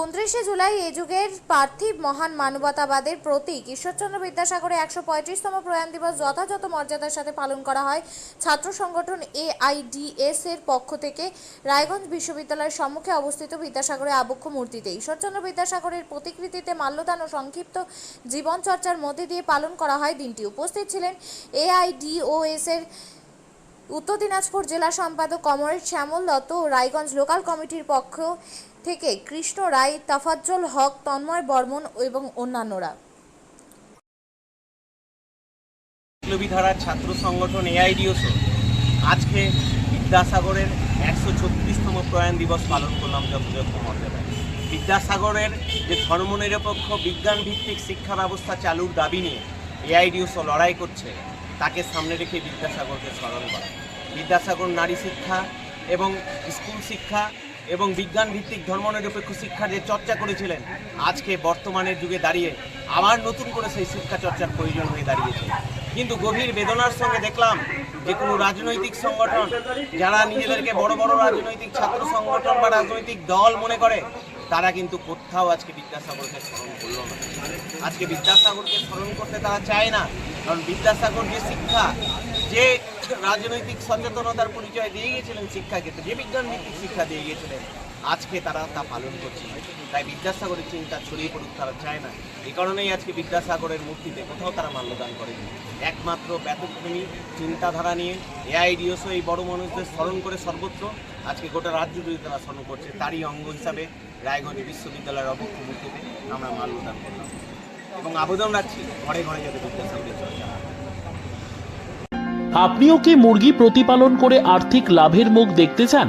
উনত্রিশে জুলাই এই যুগের পার্থিব মহান মানবতাবাদের প্রতীক ঈশ্বরচন্দ্র বিদ্যাসাগরের একশো পঁয়ত্রিশতম প্রয়াণ দিবস যথাযথ মর্যাদার সাথে পালন করা হয়। ছাত্র সংগঠন এআইডিএস এর পক্ষ থেকে রায়গঞ্জ বিশ্ববিদ্যালয়ের সম্মুখে অবস্থিত বিদ্যাসাগরের আবক্ষ মূর্তিতে ঈশ্বরচন্দ্র বিদ্যাসাগরের প্রতিকৃতিতে মাল্যদান ও সংক্ষিপ্ত জীবন চর্চার মধ্যে দিয়ে পালন করা হয় দিনটি। উপস্থিত ছিলেন এআইডিওএস এর উত্তর দিনাজপুর জেলা সম্পাদক কমরেড শ্যামল দত্ত ও রায়গঞ্জ লোকাল কমিটির পক্ষ থেকে কৃষ্ণ রায়, তাফাজ্জল হক, তন্ময় বর্মন এবং অন্যান্যরা। বিপ্লবীধারার ছাত্র সংগঠন এআইডিওসো আজকে বিদ্যাসাগরের একশো ছত্রিশতম প্রয়াণ দিবস পালন করলাম যথাযথ মর্যাদায়। বিদ্যাসাগরের যে ধর্মনিরপেক্ষ বিজ্ঞান ভিত্তিক শিক্ষা ব্যবস্থা চালুর দাবি নিয়ে এআইডিওসো লড়াই করছে, তাকে সামনে রেখে বিদ্যাসাগরকে স্মরণ করা। বিদ্যাসাগর নারী শিক্ষা এবং স্কুল শিক্ষা এবং বিজ্ঞান ভিত্তিক ধর্মনিরপেক্ষ শিক্ষার যে চর্চা করেছিলেন। আজকে বর্তমানের যুগে দাঁড়িয়ে আবার নতুন করে সেই শিক্ষা চর্চার প্রয়োজন হয়ে দাঁড়িয়েছে। কিন্তু গভীর বেদনার সঙ্গে দেখলাম যে কোনো রাজনৈতিক সংগঠন, যারা নিজেদেরকে বড় বড় রাজনৈতিক ছাত্র সংগঠন বা রাজনৈতিক দল মনে করে তারা কিন্তু কোথাও আজকে বিদ্যাসাগরকে স্মরণ করল না। আজকে বিদ্যাসাগরকে স্মরণ করতে তারা চায় না, কারণ বিদ্যাসাগর যে শিক্ষা, যে রাজনৈতিক সচেতনতার পরিচয় দিয়ে গিয়েছিলেন শিক্ষাক্ষেত্রে, যে বিজ্ঞান ভিত্তিক শিক্ষা দিয়ে গিয়েছিলেন আজকে তারা তা পালন করছে তাই বিদ্যাসাগরের চিন্তা ছড়িয়ে পড়ুক, তারা চায় না। এই কারণেই আজকে বিদ্যাসাগরের মূর্তিতে কোথাও তারা মাল্যদান করেনি। একমাত্র ব্যতিক্রমী চিন্তাধারা নিয়ে এআইডিওসও এই বড় মানুষদের স্মরণ করে সর্বত্র। আজকে গোটা রাজ্য জুড়ে তারা স্মরণ করছে। তারই অঙ্গ হিসাবে রায়গঞ্জ বিশ্ববিদ্যালয়ের অবক্ষ মূর্তিতে আমরা মাল্যদান করলাম। এবং আবেদন রাখছি, ঘরে ঘরে যাতে বিদ্যাসাগরের চর্চা। আপনিও কি মুরগি প্রতিপালন করে আর্থিক লাভের মুখ দেখতে চান?